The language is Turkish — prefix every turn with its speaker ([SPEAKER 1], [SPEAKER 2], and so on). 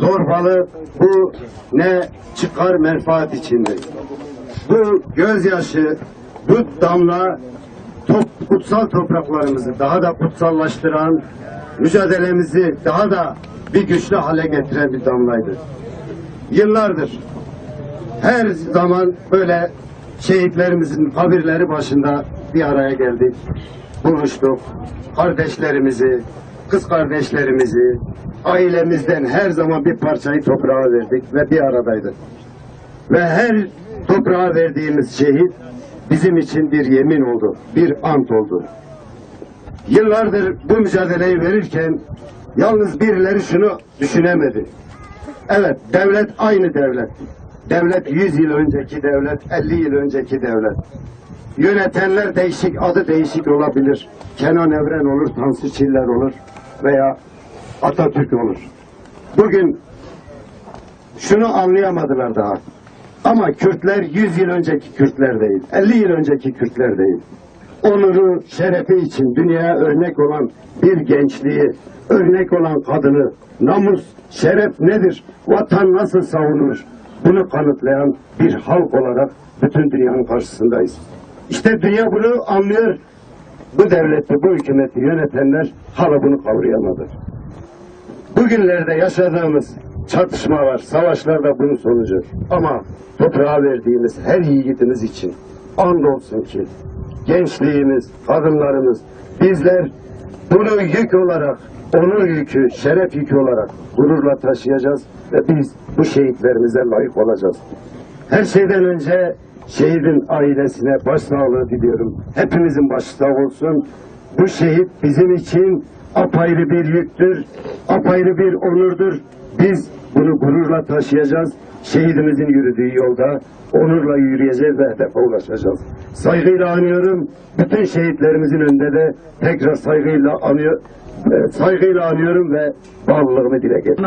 [SPEAKER 1] zorbalık, bu ne çıkar menfaat içindir. Bu gözyaşı, bu damla top, kutsal topraklarımızı daha da kutsallaştıran, mücadelemizi daha da bir güçlü hale getiren bir damlaydı. Yıllardır her zaman böyle şehitlerimizin kabirleri başında bir araya geldik. Buluştuk. Kardeşlerimizi, kız kardeşlerimizi, ailemizden her zaman bir parçayı toprağa verdik ve bir aradaydık. Ve her toprağa verdiğimiz şehit bizim için bir yemin oldu, bir ant oldu. Yıllardır bu mücadeleyi verirken yalnız birileri şunu düşünemedi. Evet, devlet aynı devlet. Devlet 100 yıl önceki devlet, 50 yıl önceki devlet. Yönetenler değişik, adı değişik olabilir. Kenan Evren olur, Tansu Çiller olur veya Atatürk olur. Bugün şunu anlayamadılar daha. Ama Kürtler 100 yıl önceki Kürtler değil, 50 yıl önceki Kürtler değil. Onuru, şerefi için dünyaya örnek olan bir gençliği, örnek olan kadını, namus, şeref nedir, vatan nasıl savunur, bunu kanıtlayan bir halk olarak bütün dünyanın karşısındayız. İşte dünya bunu anlıyor, bu devleti, bu hükümeti yönetenler hala bunu kavrayamadı. Bugünlerde yaşadığımız çatışmalar, savaşlar da bunun sonucu. Ama toprağa verdiğimiz her yiğidimiz için andolsun ki gençliğimiz, kadınlarımız, bizler bunu yük olarak, onur yükü, şeref yükü olarak gururla taşıyacağız ve biz bu şehitlerimize layık olacağız. Her şeyden önce Şehidin ailesine başsağlığı diliyorum. Hepimizin başta olsun. Bu şehit bizim için apayrı bir yüktür, apayrı bir onurdur. Biz bunu gururla taşıyacağız. Şehidimizin yürüdüğü yolda onurla yürüyeceğiz ve hedefe ulaşacağız. Saygıyla anıyorum. Bütün şehitlerimizin önünde de tekrar saygıyla anıyor, e, saygıyla anıyorum ve bağlılığımı dile getiriyorum.